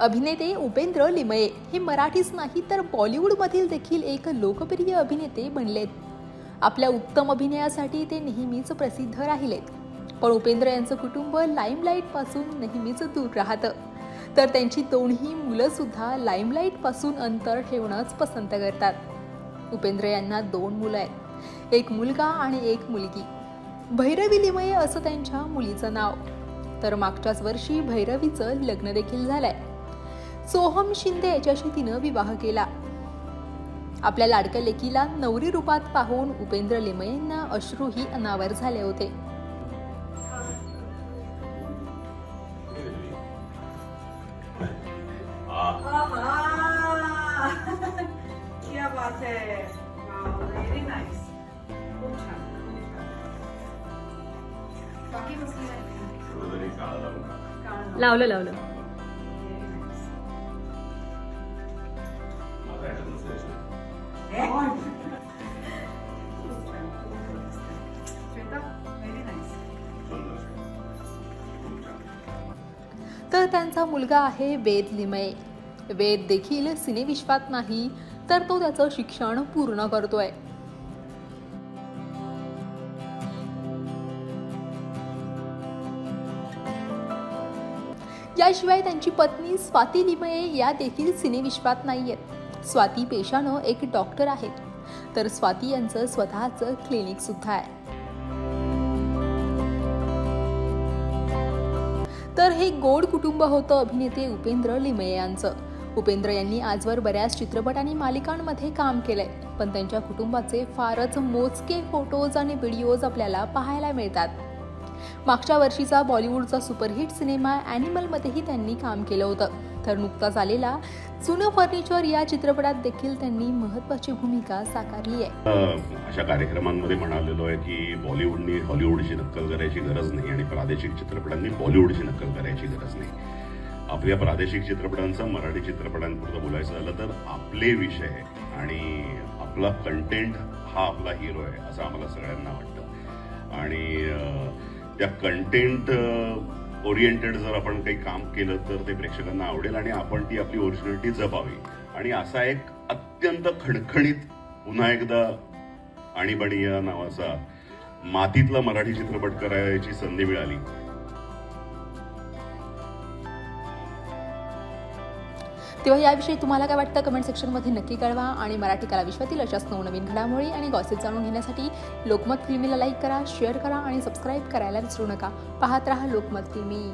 अभिनेते उपेंद्र लिमये हे मराठीच नाही तर बॉलिवूडमधील देखील एक लोकप्रिय अभिनेते बनलेत. आपल्या उत्तम अभिनयासाठी ते नेहमीच प्रसिद्ध राहिलेत. पण उपेंद्र यांचं कुटुंब लाईमलाईटपासून नेहमीच दूर राहतं. तर त्यांची दोन्ही मुलंसुद्धा लाईमलाईटपासून अंतर ठेवणंच पसंत करतात. उपेंद्र यांना दोन मुलं आहेत. एक मुलगा आणि एक मुलगी. भैरवी लिमये असं त्यांच्या मुलीचं नाव. तर मागच्याच वर्षी भैरवीचं लग्न देखील झालंय. सोहम शिंदे याच्याशी तिनं विवाह केला. आपल्या लाडक्या लेकीला नवरी रूपात पाहून उपेंद्र लिमयेंना अश्रूही अनावर झाले होते. आहा! क्या हे? तर त्यांचा मुलगा आहे वेद लिमये वेद देखील सिनेविश्वात नाही तर तो त्याचं शिक्षण पूर्ण करतोय याशिवाय त्यांची पत्नी स्वाती लिमये या देखील सिनेविश्वात नाही आहेत स्वाती पेशानं एक डॉक्टर आहेत. तर स्वाती यांचं स्वतःचं क्लिनिक सुद्धा आहे. तर हे गोड कुटुंब होतं अभिनेते उपेंद्र लिमये यांचं. उपेंद्र यांनी आजवर बऱ्याच चित्रपट आणि मालिकांमध्ये काम केलंय. पण त्यांच्या कुटुंबाचे फारच मोजके फोटोज आणि व्हिडिओज आपल्याला पाहायला मिळतात. मागच्या वर्षीचा बॉलिवूडचा सुपरहिट सिनेमा ॲनिमलमध्येही त्यांनी काम केलं होतं. तर नुकताच आलेला जुनं फर्निचर या चित्रपटात देखील त्यांनी महत्त्वाची भूमिका साकारली आहे. अशा कार्यक्रमांमध्ये म्हणालेलो आहे की बॉलिवूडनी हॉलिवूडची नक्कल करायची गरज नाही आणि प्रादेशिक चित्रपटांनी बॉलिवूडची नक्कल करायची गरज नाही. आपल्या प्रादेशिक चित्रपटांचा मराठी चित्रपटांपुरतं बोलायचं झालं तर आपले विषय आणि आपला कंटेंट हा आपला हिरो आहे असं आम्हाला सगळ्यांना वाटतं. आणि त्या कंटेंट ओरिएंटेड uh, जर आपण काही काम केलं तर ते प्रेक्षकांना आवडेल आणि आपण ती आपली ओरिजिनॅलिटी जपावी. आणि असा एक अत्यंत खणखणीत पुन्हा एकदा आणीबाणी या नावाचा मातीतला मराठी चित्रपट करायची संधी मिळाली. तेव्हा याविषयी तुम्हाला काय वाटतं? कमेंट सेक्शनमध्ये नक्की कळवा आणि मराठी कला विश्वातील अशाच नवनवीन घडामोडी आणि गॉसिप जाणून घेण्यासाठी लोकमत फिल्मीला लाईक करा शेअर करा आणि सबस्क्राईब करायला विसरू नका. पाहत राहा लोकमत फिल्मी